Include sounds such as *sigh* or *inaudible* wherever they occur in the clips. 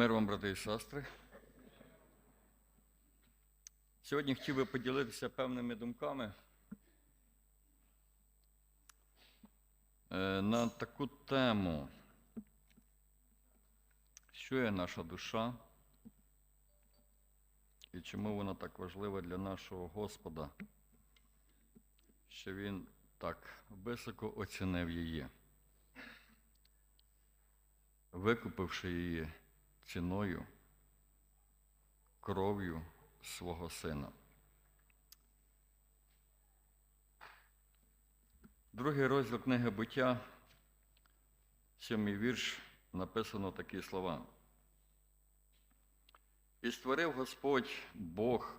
Мир вам, брати і сестри. Сьогодні хотів би поділитися певними думками е, на таку тему, що є наша душа? І чому вона так важлива для нашого Господа, що Він так високо оцінив її, викупивши її ціною, кров'ю свого сина. Другий розділ книги буття, сьомий вірш, написано такі слова. І створив Господь Бог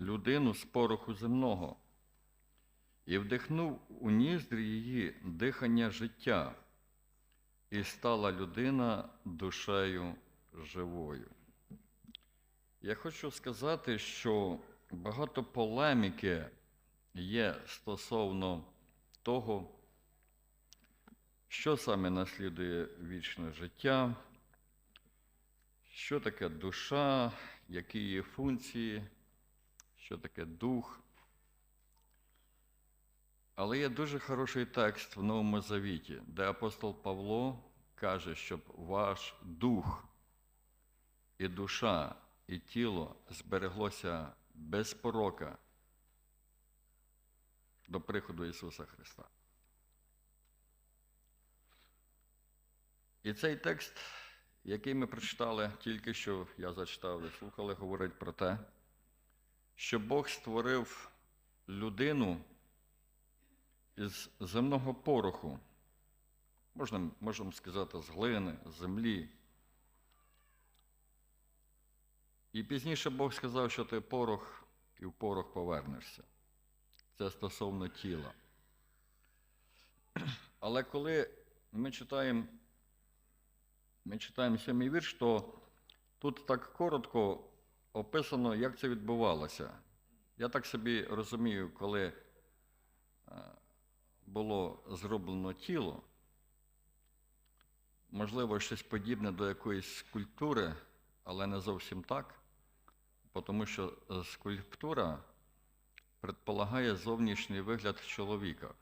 людину з пороху земного, і вдихнув у ніздрі її дихання життя, і стала людина душею живою. Я хочу сказати, що багато полеміки є стосовно того, що саме наслідує вічне життя, що таке душа, які її функції, що таке дух. Але є дуже хороший текст в Новому Завіті, де апостол Павло каже, щоб ваш дух і душа, і тіло збереглося без порока до приходу Ісуса Христа. І цей текст, який ми прочитали, тільки що я зачитав, ви слухали, говорить про те, що Бог створив людину із земного пороху, можна, можемо сказати, з глини, з землі. І пізніше Бог сказав, що ти порох і в порох повернешся. Це стосовно тіла. Але коли ми читаємо, ми читаємо сьомий вірш, то тут так коротко описано, як це відбувалося. Я так собі розумію, коли було зроблено тіло, можливо, щось подібне до якоїсь скульптури, але не зовсім так, тому що скульптура предполагає зовнішній вигляд чоловіка.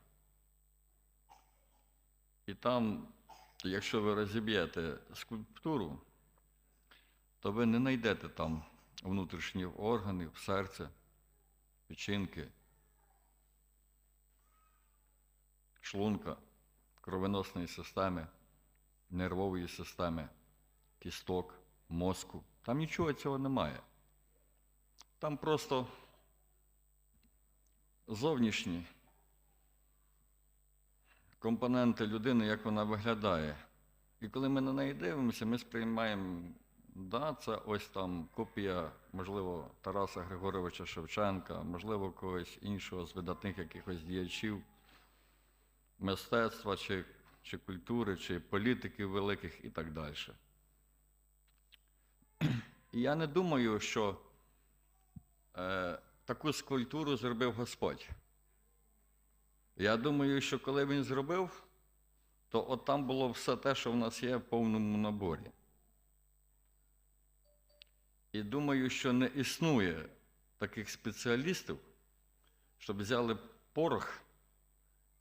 І там, якщо ви розіб'єте скульптуру, то ви не знайдете там внутрішні органи, серце, печінки. шлунка, кровоносної системи, нервової системи, кісток, мозку. Там нічого цього немає. Там просто зовнішні компоненти людини, як вона виглядає. І коли ми на неї дивимося, ми сприймаємо, да, це ось там копія, можливо, Тараса Григоровича Шевченка, можливо, когось іншого з видатних якихось діячів мистецтва, чи, чи культури, чи політиків великих і так далі. *clears throat* І я не думаю, що таку скульптуру зробив Господь. Я думаю, що коли він зробив, то от там було все те, що в нас є в повному наборі. І думаю, що не існує таких спеціалістів, щоб взяли порох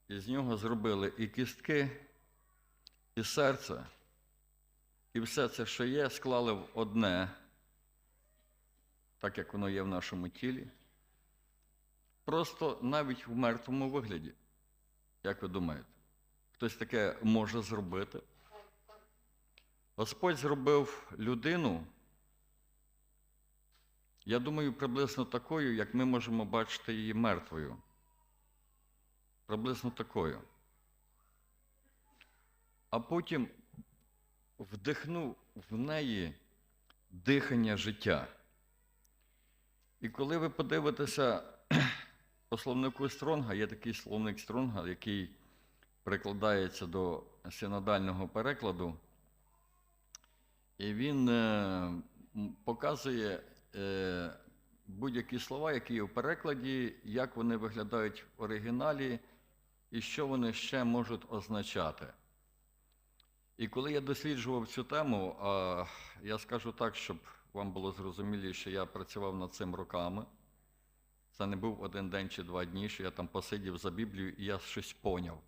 і з нього зробили і кістки, і серце, і все це, що є, склали в одне, так як воно є в нашому тілі. Просто навіть в мертвому вигляді. Як ви думаєте, хтось таке може зробити? Господь зробив людину, я думаю, приблизно такою, як ми можемо бачити її мертвою приблизно такою. А потім вдихнув в неї дихання життя. І коли ви подивитеся *clears throat* по словнику Стронга, є такий словник Стронга, який прикладається до синодального перекладу, і він е, показує е, будь-які слова, які є в перекладі, як вони виглядають в оригіналі і що вони ще можуть означати. І коли я досліджував цю тему, а, я скажу так, щоб вам було зрозуміліше, я працював над цим роками. Це не був один день чи два дні, що я там посидів за Біблію і я щось поняв.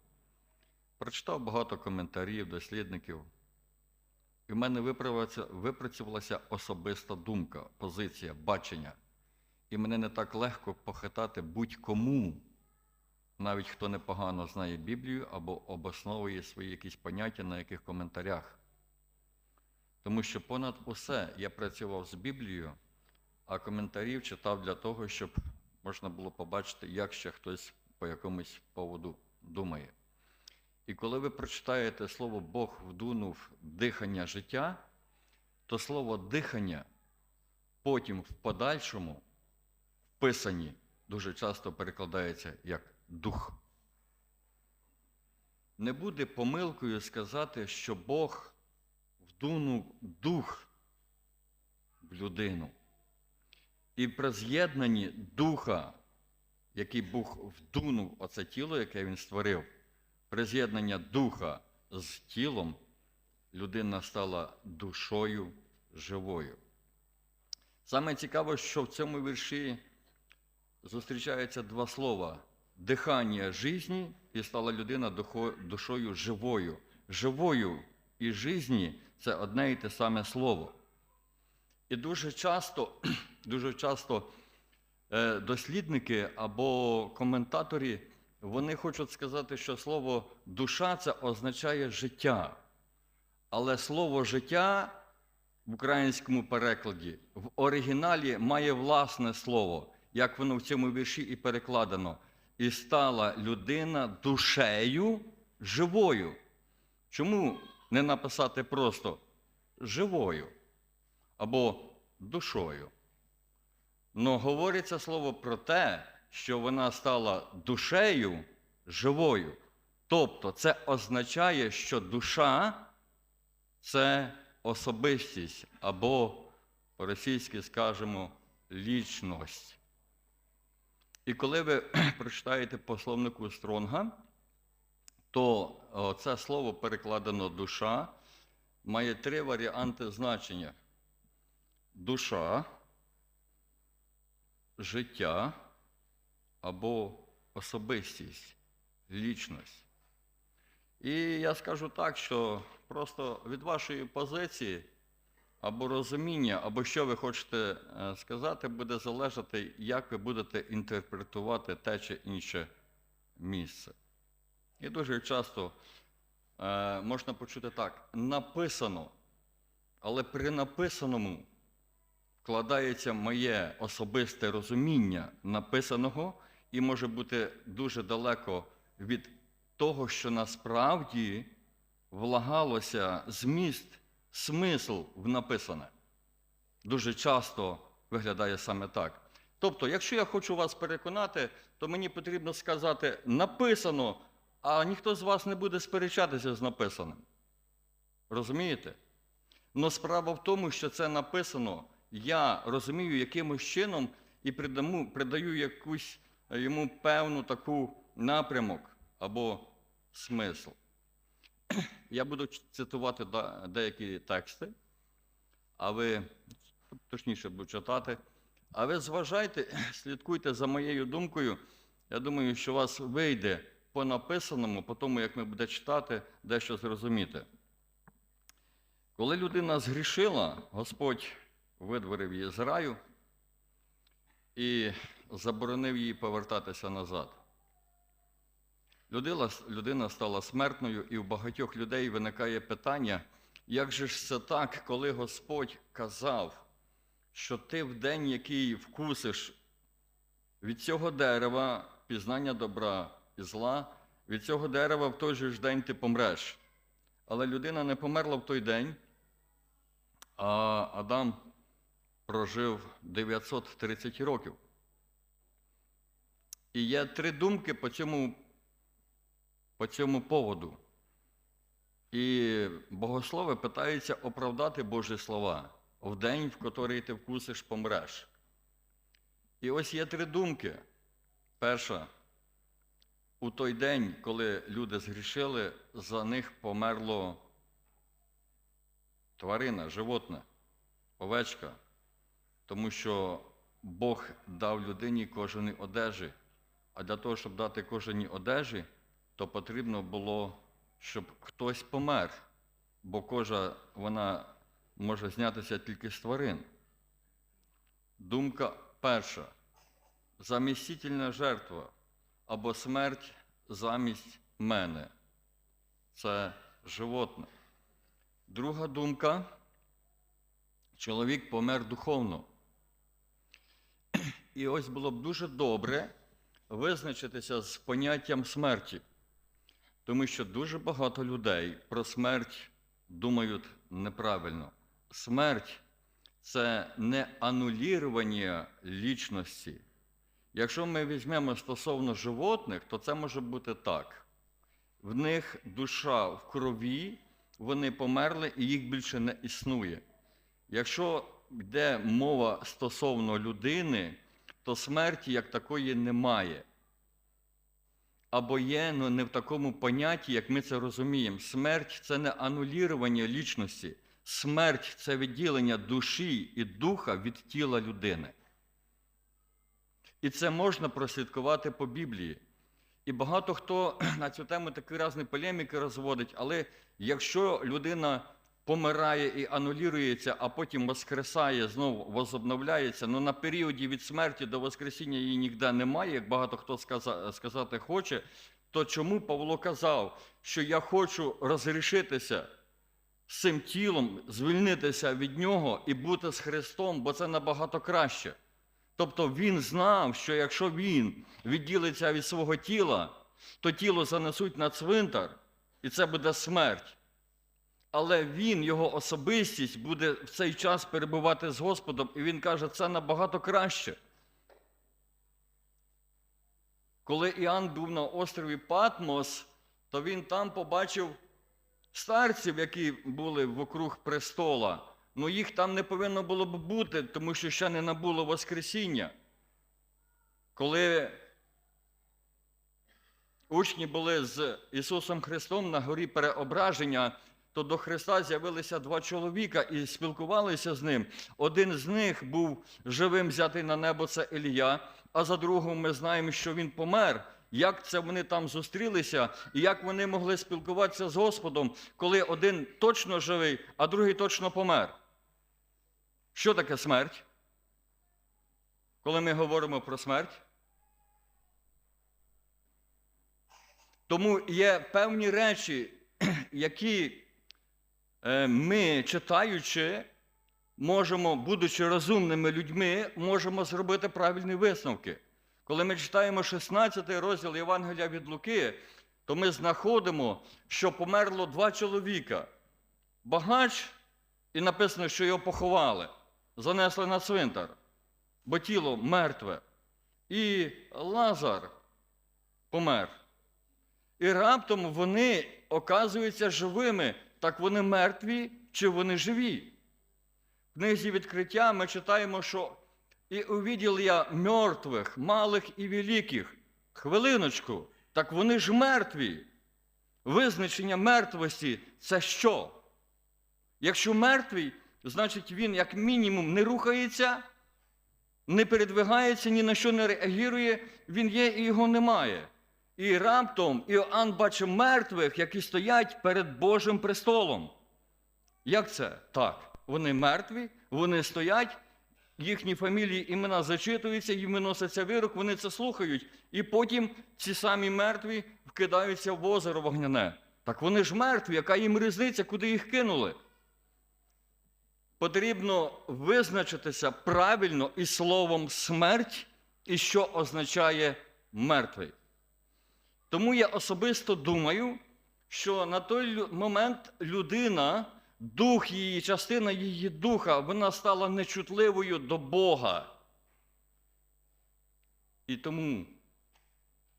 Прочитав багато коментарів, дослідників. І в мене випрацювалася особиста думка, позиція, бачення. І мене не так легко похитати будь-кому, навіть хто непогано знає Біблію або обосновує свої якісь поняття на яких коментарях. Тому що понад усе я працював з Біблією, а коментарів читав для того, щоб можна було побачити, як ще хтось по якомусь поводу думає. І коли ви прочитаєте слово Бог вдунув дихання життя, то слово дихання потім в подальшому вписані дуже часто перекладається як дух. Не буде помилкою сказати, що Бог вдунув дух в людину. І при з'єднанні духа, який Бог вдунув оце тіло, яке він створив, при з'єднанні духа з тілом, людина стала душою живою. Саме цікаво, що в цьому вірші зустрічаються два слова: дихання житті і стала людина душою живою. Живою і житті – це одне і те саме слово. І дуже часто, *clears throat* дуже часто е, дослідники або коментаторі вони хочуть сказати, що слово душа це означає життя. Але слово життя в українському перекладі в оригіналі має власне слово, як воно в цьому вірші і перекладено. І стала людина душею живою. Чому не написати просто живою або душою? Но говориться слово про те, що вона стала душею живою. Тобто це означає, що душа це особистість або по-російськи скажемо лічність. І коли ви *clears throat* прочитаєте по словнику Стронга, то це слово перекладено душа має три варіанти значення: душа, життя або особистість, лічність. І я скажу так, що просто від вашої позиції або розуміння, або що ви хочете е, сказати, буде залежати, як ви будете інтерпретувати те чи інше місце. І дуже часто е, можна почути так: написано, але при написаному вкладається моє особисте розуміння написаного і може бути дуже далеко від того, що насправді влагалося зміст, смисл в написане. Дуже часто виглядає саме так. Тобто, якщо я хочу вас переконати, то мені потрібно сказати написано, а ніхто з вас не буде сперечатися з написаним. Розумієте? Но справа в тому, що це написано, я розумію якимось чином і придаму, придаю якусь е, йому певну таку напрямок або смисл. *clears throat* Я буду цитувати деякі тексти, а ви, точніше, буду читати. А ви зважайте, *clears throat* слідкуйте за моєю думкою. Я думаю, що у вас вийде по написаному, по тому, як ми будете читати, дещо зрозуміти. Коли людина згрішила, Господь видворив її з раю і заборонив їй повертатися назад. Людина стала смертною, і у багатьох людей виникає питання, як же ж це так, коли Господь казав, що ти в день, який вкусиш від цього дерева пізнання добра і зла, від цього дерева в той же ж день ти помреш. Але людина не померла в той день, а Адам прожив 930 років. І є три думки по цьому, по цьому поводу. І богослови питаються оправдати Божі слова в день, в котрий ти вкусиш, помреш. І ось є три думки. Перша, у той день, коли люди згрішили, за них померло тварина, животне, овечка, тому що Бог дав людині кожаній одежі, а для того, щоб дати кожаній одежі, то потрібно було, щоб хтось помер, бо кожа вона може знятися тільки з тварин. Думка перша. Замістительна жертва або смерть замість мене. Це животне. Друга думка. Чоловік помер духовно. *clears throat* І ось було б дуже добре визначитися з поняттям смерті. Тому що дуже багато людей про смерть думають неправильно. Смерть це не анулірування лічності. Якщо ми візьмемо стосовно животних, то це може бути так. В них душа в крові, вони померли і їх більше не існує. Якщо йде мова стосовно людини, то смерті як такої немає. Або є, але не в такому понятті, як ми це розуміємо. Смерть це не анулірування лічності. Смерть це відділення душі і духа від тіла людини. І це можна прослідкувати по Біблії. І багато хто *clears throat* на цю тему такі різні полеміки розводить, але якщо людина помирає і анулюється, а потім воскресає, знову возобновляється, ну на періоді від смерті до Воскресіння її ніде немає, як багато хто сказати хоче, то чому Павло казав, що я хочу розрішитися з цим тілом, звільнитися від нього і бути з Христом, бо це набагато краще. Тобто він знав, що якщо він відділиться від свого тіла, то тіло занесуть на цвинтар, і це буде смерть. Але він, його особистість, буде в цей час перебувати з Господом, і він каже, це набагато краще. Коли Іоанн був на острові Патмос, то він там побачив старців, які були вокруг престола. Ну їх там не повинно було б бути, тому що ще не набуло Воскресіння. Коли учні були з Ісусом Христом на горі переображення, то до Христа з'явилися два чоловіка і спілкувалися з ним. Один з них був живим взятий на небо, це Ілія, а за другого ми знаємо, що він помер. Як це вони там зустрілися, і як вони могли спілкуватися з Господом, коли один точно живий, а другий точно помер? Що таке смерть? Коли ми говоримо про смерть? Тому є певні речі, *clears throat* які е, ми, читаючи, можемо, будучи розумними людьми, можемо зробити правильні висновки. Коли ми читаємо 16 розділ Євангелія від Луки, то ми знаходимо, що померло два чоловіка. Багач, і написано, що його поховали, занесли на цвинтар, бо тіло мертве. І Лазар помер. І раптом вони оказуються живими. Так вони мертві чи вони живі? В книзі відкриття ми читаємо, що і увидел я мертвих, малих і великих. Хвилиночку, так вони ж мертві. Визначення мертвості це що? Якщо мертвий, значить він, як мінімум, не рухається, не передвигається, ні на що не реагує, він є і його немає. І раптом Іоанн бачить мертвих, які стоять перед Божим престолом. Як це? Так, вони мертві, вони стоять, їхні фамілії, імена зачитуються, їм виноситься вирок, вони це слухають. І потім ці самі мертві вкидаються в озеро вогняне. Так вони ж мертві, яка їм різниця, куди їх кинули? Потрібно визначитися правильно із словом смерть, і що означає мертвий. Тому я особисто думаю, що на той момент людина, дух її, частина її духа, вона стала нечутливою до Бога. І тому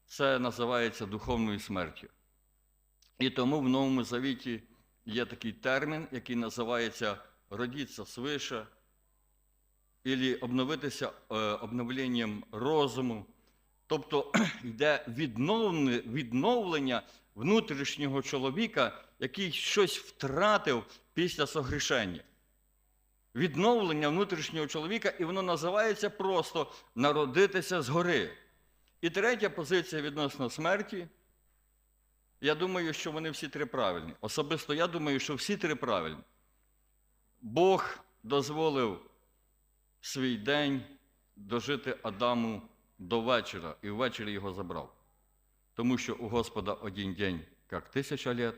це називається духовною смертю. І тому в Новому Завіті є такий термін, який називається родіться свише, або обновитися е, обновленням розуму. Тобто *clears throat* йде відновлення внутрішнього чоловіка, який щось втратив після согрішення. Відновлення внутрішнього чоловіка, і воно називається просто народитися згори. І третя позиція відносно смерті. Я думаю, що вони всі три правильні. Особисто я думаю, що всі три правильні. Бог дозволив свій день дожити Адаму до вечора, і ввечері його забрав. Тому що у Господа один день, як тисяча літ,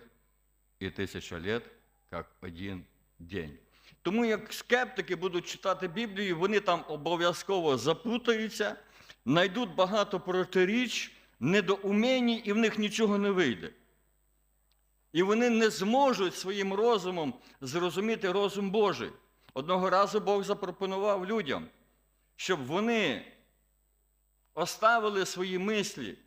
і тисяча літ, як один день. Тому як скептики будуть читати Біблію, вони там обов'язково запутаються, знайдуть багато протиріч, недоумені, і в них нічого не вийде. І вони не зможуть своїм розумом зрозуміти розум Божий. Одного разу Бог запропонував людям, щоб вони оставили свої мислі.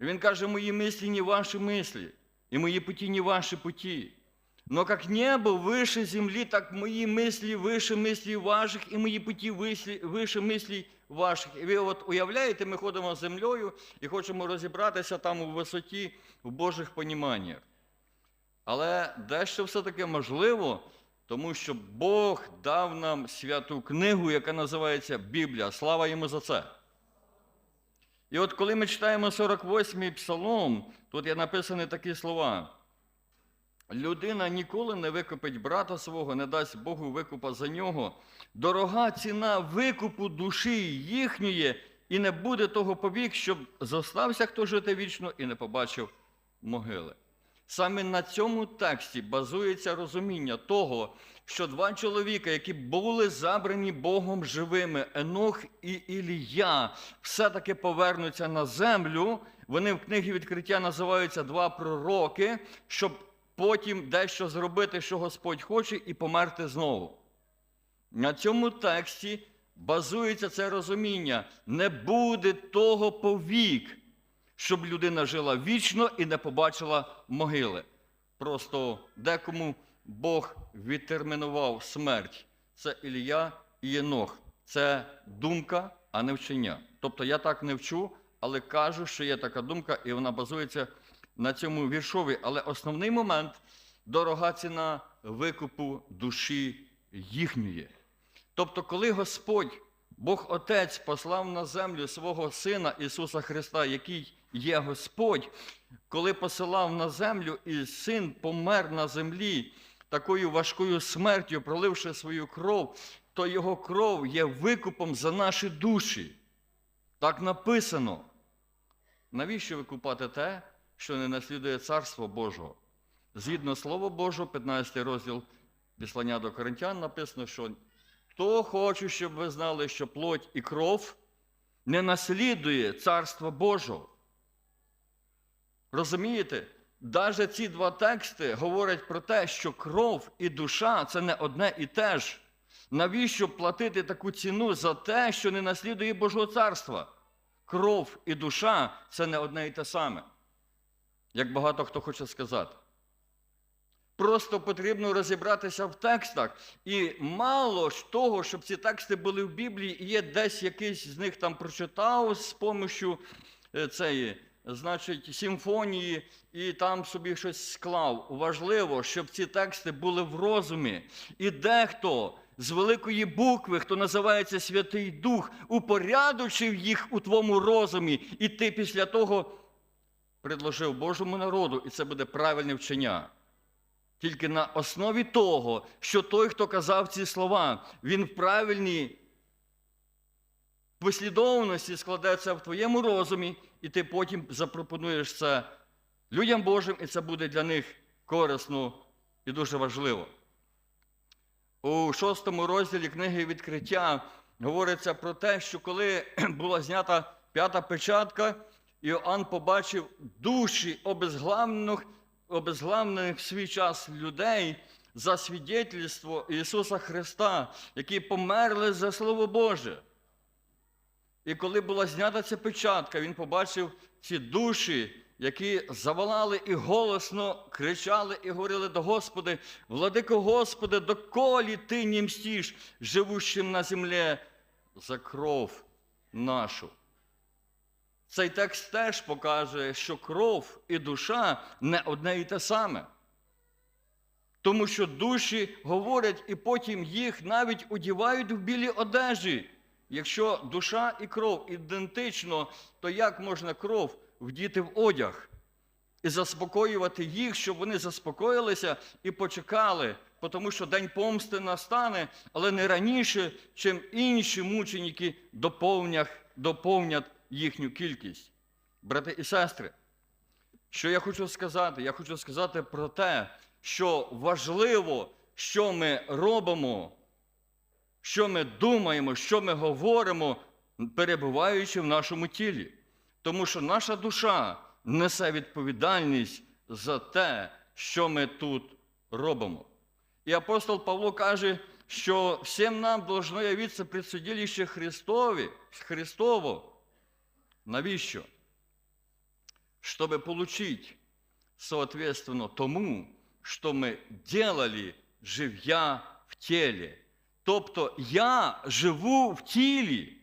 І він каже, мої мислі не ваші мислі, і мої путі не ваші путі. Но как небо выше земли, так мої мислі выше мислі ваших, і мої путі вище, мислі ваших. І ви от уявляєте, ми ходимо землею і хочемо розібратися там у висоті в Божих поніманнях. Але дещо все-таки можливо, тому що Бог дав нам святу книгу, яка називається Біблія. Слава йому за це. І от коли ми читаємо 48-й псалом, тут є написані такі слова. Людина ніколи не викупить брата свого, не дасть Богу викупа за нього. Дорога ціна викупу душі їхньої, і не буде того повік, щоб зостався хто жити вічно і не побачив могили. Саме на цьому тексті базується розуміння того, що два чоловіка, які були забрані Богом живими, Енох і Ілія, все-таки повернуться на землю. Вони в книгі відкриття називаються два пророки, щоб потім дещо зробити, що Господь хоче, і померти знову. На цьому тексті базується це розуміння. Не буде того повік, щоб людина жила вічно і не побачила могили. Просто декому Бог відтермінував смерть. Це Ілія і Єнох. Це думка, а не вчення. Тобто я так не вчу, але кажу, що є така думка, і вона базується на цьому віршові. Але основний момент дорога ціна викупу душі їхньої. Тобто, коли Господь, Бог Отець, послав на землю свого Сина Ісуса Христа, який є Господь, коли посилав на землю, і син помер на землі такою важкою смертю, проливши свою кров, то його кров є викупом за наші душі. Так написано. Навіщо викупати те, що не наслідує Царство Божого? Згідно Слова Божого, 15 розділ Післання до Коринтян написано, що хто хоче, щоб ви знали, що плоть і кров не наслідує Царства Божого. Розумієте? Навіть ці два тексти говорять про те, що кров і душа це не одне і те ж. Навіщо платити таку ціну за те, що не наслідує Божого царства? Кров і душа це не одне і те саме, як багато хто хоче сказати. Просто потрібно розібратися в текстах. І мало ж того, щоб ці тексти були в Біблії, і є десь якийсь з них там прочитав з помощю е, цієї, значить, симфонії, і там собі щось склав. Важливо, щоб ці тексти були в розумі. І дехто з великої букви, хто називається Святий Дух, упорядочив їх у твоєму розумі, і ти після того предложив Божому народу, і це буде правильне вчення. Тільки на основі того, що той, хто казав ці слова, він в правильній послідовності складеться в твоєму розумі, і ти потім запропонуєш це людям Божим, і це буде для них корисно і дуже важливо. У шостому розділі книги відкриття говориться про те, що коли *clears throat* була знята п'ята печатка, Іоанн побачив душі обезглавлених обезглавлених в свій час людей за свідетельство Ісуса Христа, які померли за Слово Боже. І коли була знята ця печатка, він побачив ці душі, які заволали і голосно кричали і говорили до Господи, владико Господи, доколі ти не мстиш, живущим на землі за кров нашу. Цей текст теж покаже, що кров і душа не одне і те саме. Тому що душі говорять, і потім їх навіть одівають в білі одежі. Якщо душа і кров ідентично, то як можна кров вдіти в одяг і заспокоювати їх, щоб вони заспокоїлися і почекали, тому що день помсти настане, але не раніше, чим інші доповнять, доповнять їхню кількість. Брати і сестри, що я хочу сказати? Я хочу сказати про те, що важливо, що ми робимо, що ми думаємо, що ми говоримо, перебуваючи в нашому тілі. Тому що наша душа несе відповідальність за те, що ми тут робимо. І апостол Павло каже, що всім нам должно явитися предсудилище Христові, Христово. Навіщо? Чтобы получить соответственно тому, що ми делали, живя в тілі. Тобто я живу в тілі.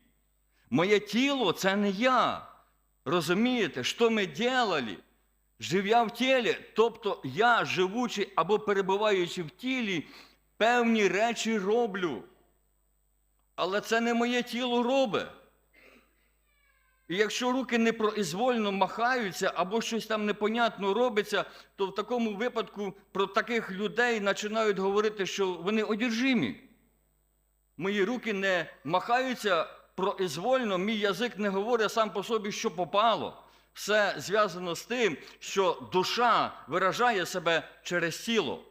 Моє тіло це не я. Розумієте, що ми делали? Живя в тілі, тобто я, живучи або перебуваючи в тілі, певні речі роблю. Але це не моє тіло робить. І якщо руки непроізвольно махаються або щось там непонятно робиться, то в такому випадку про таких людей починають говорити, що вони одержимі. Мої руки не махаються произвольно, мій язик не говорить сам по собі, що попало. Все зв'язано з тим, що душа виражає себе через тіло.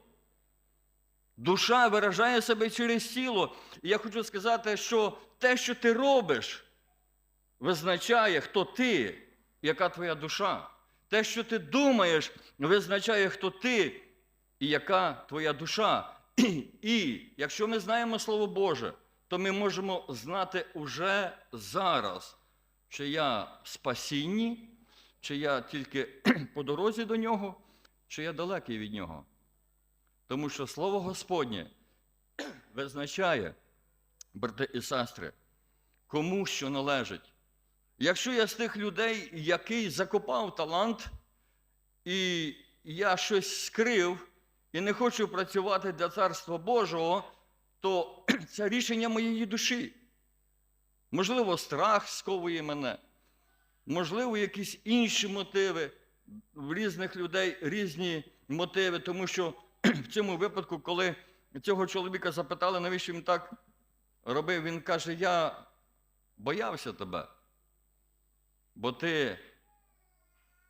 Душа виражає себе через тіло. І я хочу сказати, що те, що ти робиш, визначає, хто ти, яка твоя душа. Те, що ти думаєш, визначає, хто ти і яка твоя душа. І якщо ми знаємо Слово Боже, то ми можемо знати уже зараз, чи я в спасінні, чи я тільки *clears throat* по дорозі до нього, чи я далекий від нього. Тому що Слово Господнє визначає, брати і сестри, кому що належить. Якщо я з тих людей, який закопав талант, і я щось скрив і не хочу працювати для Царства Божого, то *clears throat* це рішення моєї душі. Можливо, страх сковує мене, можливо, якісь інші мотиви. В різних людей різні мотиви, тому що *clears throat* в цьому випадку, коли цього чоловіка запитали, навіщо він так робив, він каже: Я боявся тебе, бо ти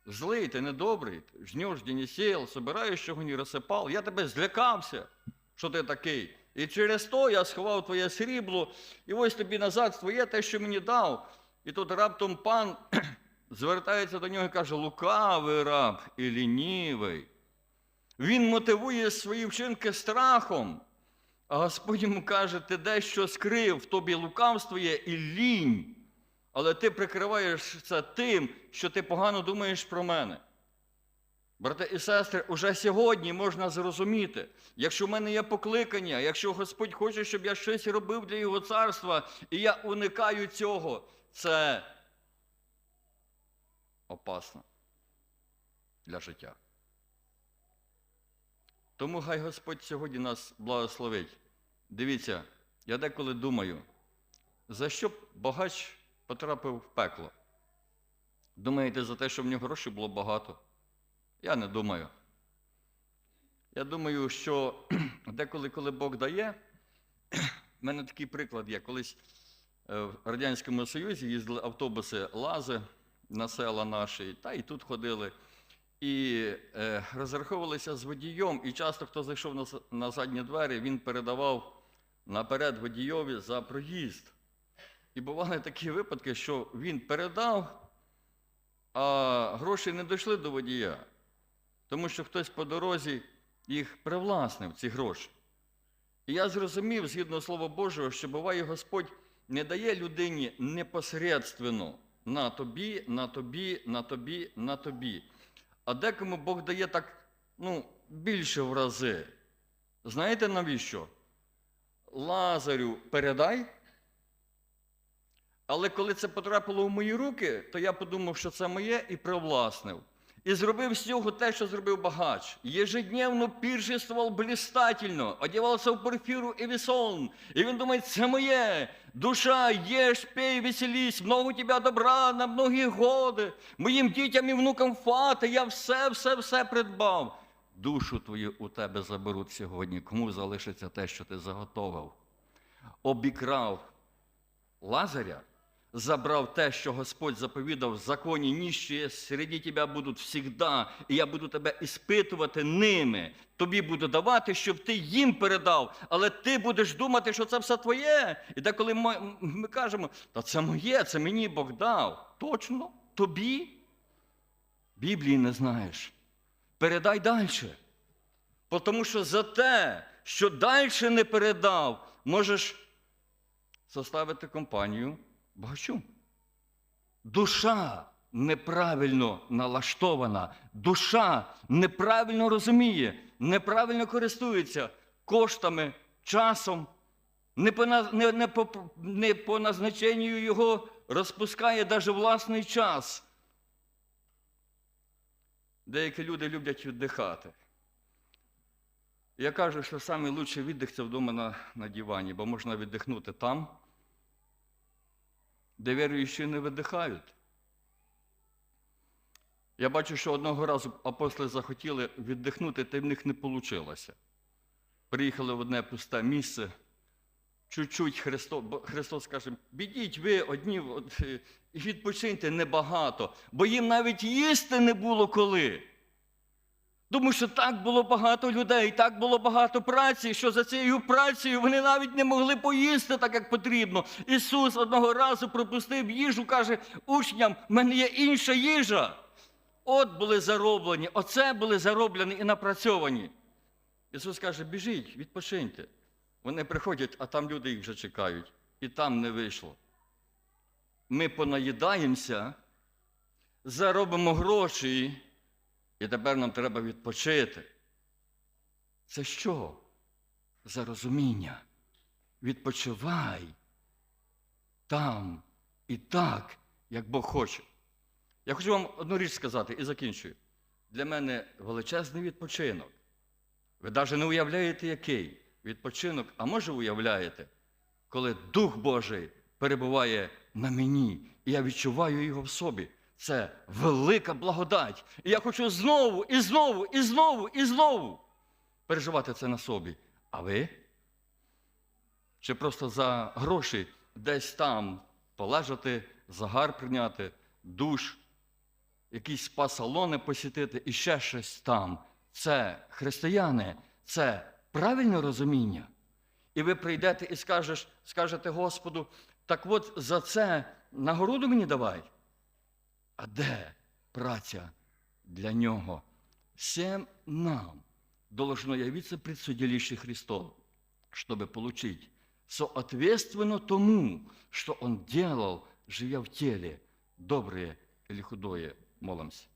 злий, ти недобрий, жнеш, де не сіял, собираєш, чого не розсипав. Я тебе злякався, що ти такий. І через то я сховав твоє срібло, і ось тобі назад твоє те, що мені дав. І тут раптом пан *clears throat* звертається до нього і каже: лукавий раб і лінівий. Він мотивує свої вчинки страхом. А Господь йому каже, ти дещо скрив, в тобі лукавство є і лінь. Але ти прикриваєш це тим, що ти погано думаєш про мене. Брати і сестри, уже сьогодні можна зрозуміти, якщо в мене є покликання, якщо Господь хоче, щоб я щось робив для Його царства, і я уникаю цього, це опасно для життя. Тому хай Господь сьогодні нас благословить. Дивіться, я деколи думаю, за що багач потрапив в пекло? Думаєте, за те, що в нього грошей було багато? Я не думаю. Я думаю, що *clears throat* деколи, коли Бог дає, *clears throat* в мене такий приклад є. Колись е, в Радянському Союзі їздили автобуси Лази на села наші, та і тут ходили. І е, розраховувалися з водієм, і часто хто зайшов на, на задні двері, він передавав наперед водійові за проїзд. І бували такі випадки, що він передав, а гроші не дійшли до водія, тому що хтось по дорозі їх привласнив, ці гроші. І я зрозумів, згідно Слова Божого, що буває Господь не дає людині непосередственно на тобі, на тобі, на тобі, на тобі. А декому Бог дає так, ну, більше в рази. Знаєте навіщо? Лазарю передай, Але коли це потрапило в мої руки, то я подумав, що це моє і привласнив. І зробив з цього те, що зробив багач. Ежедневно пиршествував блистательно, одягався в порфіру і весон. І він думає, це моє. Душа, єш, пей, веселись, много тебе добра на многі годи. Моїм дітям і внукам фати, я все, все, все придбав. Душу твою у тебе заберуть сьогодні. Кому залишиться те, що ти заготовив? Обікрав Лазаря, забрав те, що Господь заповідав в законі, ніщі серед тебе будуть всігда, і я буду тебе іспитувати ними. Тобі буду давати, щоб ти їм передав, але ти будеш думати, що це все твоє. І деколи ми, ми кажемо, та це моє, це мені Бог дав. Точно, тобі? Біблії не знаєш. Передай далі. Тому що за те, що далі не передав, можеш составити компанію багачу. Душа неправильно налаштована, душа неправильно розуміє, неправильно користується коштами, часом, не по, не, не по, не по назначенню його розпускає навіть власний час. Деякі люди люблять віддихати. Я кажу, що найкращий віддих це вдома на, на дивані, бо можна віддихнути там, де віруючі не видихають. Я бачу, що одного разу апостоли захотіли віддихнути, та в них не вийшло. Приїхали в одне пусте місце. Чуть-чуть Христос, Христос каже, бідіть ви одні е, відпочиньте небагато, бо їм навіть їсти не було коли. Тому що так було багато людей, так було багато праці, що за цією працею вони навіть не могли поїсти так, як потрібно. Ісус одного разу пропустив їжу, каже учням, в мене є інша їжа. От були зароблені, оце були зароблені і напрацьовані. Ісус каже, біжіть, відпочиньте. Вони приходять, а там люди їх вже чекають. І там не вийшло. Ми понаїдаємося, заробимо гроші, і тепер нам треба відпочити. Це що? За розуміння. Відпочивай там і так, як Бог хоче. Я хочу вам одну річ сказати і закінчую. Для мене величезний відпочинок. Ви навіть не уявляєте, який відпочинок, а може уявляєте, коли Дух Божий перебуває на мені, і я відчуваю його в собі. Це велика благодать. І я хочу знову, і знову, і знову, і знову переживати це на собі. А ви? Чи просто за гроші десь там полежати, загар прийняти, душ, якісь спа-салони посітити і ще щось там. Це християни, це правильне розуміння. І ви прийдете і скажеш, скажете Господу, так от за це нагороду мені давай. А де праця для нього? Всем нам должно явиться предсудилище Христов, чтобы получить соответственно тому, что Он делал, живя в теле, доброе или худое. Молимся.